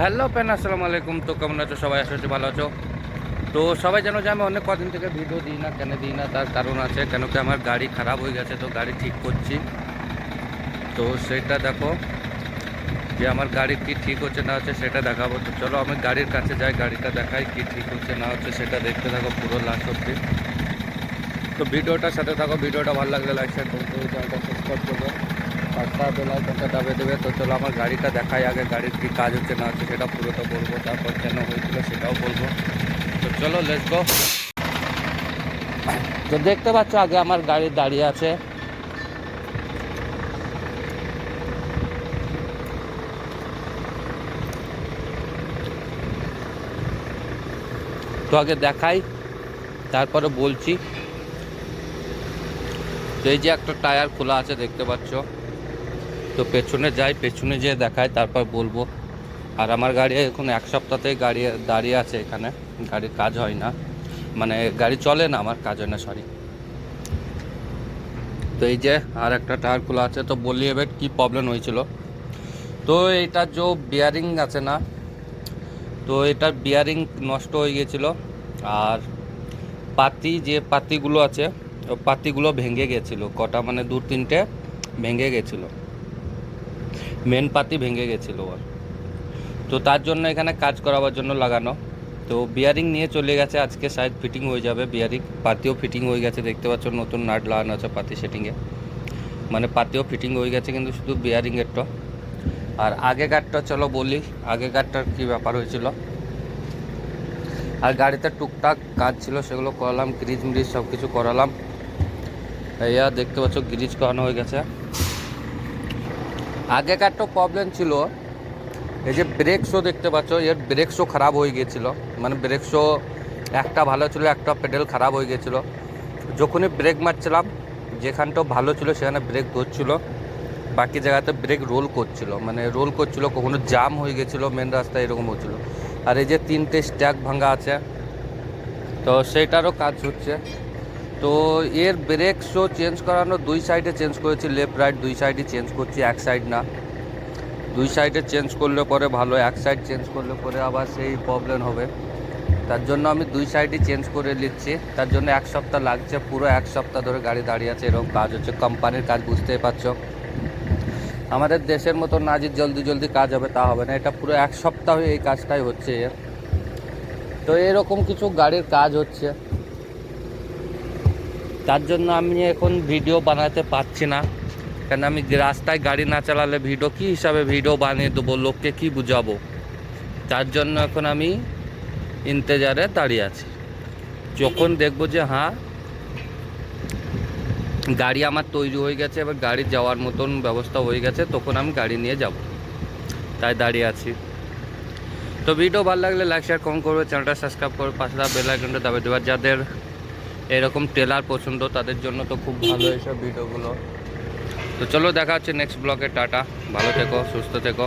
Hello pen আসসালামু আলাইকুম। তো কেমন আছো? সবাই করছি ভালো আছো। তো সবাই জানো যে আমি অনেক কদিন থেকে ভিডিও দিই না, কেন দিই না, তার কারণ আছে, কেন কি আমার গাড়ি খারাপ হয়ে গেছে, তো গাড়ি ঠিক করছি। তো সেটা দেখো, যে আমার গাড়ি কি ঠিক হচ্ছে না হচ্ছে সেটা দেখাবো। তো চলো আমি গাড়ির কাছে যাই, গাড়িটা দেখাই কি ঠিক হচ্ছে না হচ্ছে সেটা দেখতে থাকো পুরো লাস্ট অব্দি তো ভিডিওটার সাথে থাকো, ভিডিওটা ভালো লাগলে লাইক শেয়ার করতে সাবস্ক্রাইব করবে পাঁচটা বেলা ঘণ্টা দাবে দেবে, তো চলো আমার গাড়িটা দেখাই আগে, গাড়ির কী কাজ হচ্ছে না হচ্ছে সেটা পুরোটা বলব, তারপর কেন হয়েছিল সেটাও বলব। তো চলো লেটস তো দেখতে পাচ্ছ আগে আমার গাড়ি দাঁড়িয়ে আছে। তো আগে দেখাই, তারপরে বলছি। এই যে একটা টায়ার খোলা আছে, দেখতে পাচ্ছ। তো পেছনে যাই, পেছনে যেয়ে দেখাই, তারপর বলব। আর আমার গাড়ি এখন এক সপ্তাহতেই গাড়ি দাঁড়িয়ে আছে এখানে। গাড়ির কাজ হয় না। মানে গাড়ি চলে না আমার, কাজ হয় না সরি তো এই যে আর একটা টায়ার খোলা আছে, তো বলি এবার কী প্রবলেম হয়েছিল। তো এটা যে বিয়ারিং আছে না, তো এটার বিয়ারিং নষ্ট হয়ে গিয়েছিল আর পাতি, যে পাতিগুলো আছে পাতিগুলো ভেঙে গেছিল। কটা মানে দু তিনটে ভেঙে গেছিল। মেন পাতি ভেঙে গেছিল ওর। তো তার জন্য এখানে কাজ করাবার জন্য লাগানো। তো বিয়ারিং নিয়ে চলে গেছে, আজকে সাইড ফিটিং হয়ে যাবে বিয়ারিং পাতিও ফিটিং হয়ে গেছে, দেখতে পাচ্ছ নতুন নাট লাগানো আছে পাতি সেটিংয়ে মানে পাতিও ফিটিং হয়ে গেছে, কিন্তু শুধু বিয়ারিংয়েরটা আর আগে আগেকারটা চলো বলি আগে আগেকারটার কী ব্যাপার হয়েছিল? আর গাড়িতে টুকটাক কাজ ছিল, সেগুলো করালাম গ্রিজ মিরিজ সব কিছু করালাম। এইয়া দেখতে পাচ্ছ, গ্রিজ করানো হয়ে গেছে। আগেকার তো প্রবলেম ছিল, এই যে ব্রেক শো দেখতে পাচ্ছ, এর ব্রেক শো খারাপ হয়ে গিয়েছিল। মানে ব্রেক শো একটা ভালো ছিল, একটা পেডেল খারাপ হয়ে গিয়েছিল। যখনই ব্রেক মারছিলাম, যেখানটাও ভালো ছিল, সেখানে ব্রেক ধরছিল। বাকি জায়গাতে ব্রেক রোল করছিল। মানে রোল করছিল, কখনো জাম হয়ে গেছিল মেন রাস্তায় এরকম হচ্ছিল। আর এই যে তিনটে স্ট্যাক ভাঙা আছে, তো সেটারও কাজ হচ্ছে। তো এর ব্রেক শো চেঞ্জ করানো দুই সাইডে চেঞ্জ করেছি লেফট রাইট দুই সাইডই চেঞ্জ করছি, এক সাইড না। দুই সাইডে চেঞ্জ করলে পরে ভালো, এক সাইড চেঞ্জ করলে পরে আবার সেই প্রবলেম হবে। তার জন্য আমি দুই সাইডই চেঞ্জ করে নিচ্ছি। তার জন্য এক সপ্তাহ লাগছে, পুরো এক সপ্তাহ ধরে গাড়ি দাঁড়িয়ে আছে, এরকম কাজ হচ্ছে। কোম্পানির কাজ বুঝতেই পারছ। আমাদের দেশের মতো না যে জলদি জলদি কাজ হবে, তা হবে না। এটা পুরো এক সপ্তাহ এই কাজটাই হচ্ছে। তো এরকম কিছু গাড়ির কাজ হচ্ছে। তার জন্য আমি এখন ভিডিও বানাতে পারছি না। কেন আমি রাস্তায় গাড়ি না চালালে ভিডিও কী হিসাবে ভিডিও বানিয়ে দেবো? লোককে কী বুঝাবো? তার জন্য এখন আমি ইন্তেজারে দাঁড়িয়ে আছি। যখন দেখব যে হ্যাঁ গাড়ি আমার তৈরি হয়ে গেছে, এবার গাড়ি যাওয়ার মতন ব্যবস্থা হয়ে গেছে, তখন আমি গাড়ি নিয়ে যাব। তাই দাঁড়িয়ে আছি। তো ভিডিও ভালো লাগলে লাইক শেয়ার কম করবে চ্যানেলটা সাবস্ক্রাইব করবে, পাশে বেল আইকনটা দাবে। দেবার যাদের এরকম টেলার পছন্দ, তাদের জন্য তো খুব ভালো এইসব ভিডিওগুলো তো চলো দেখা হচ্ছে নেক্সট ব্লগে টাটা, ভালো থেকো, সুস্থ থেকো।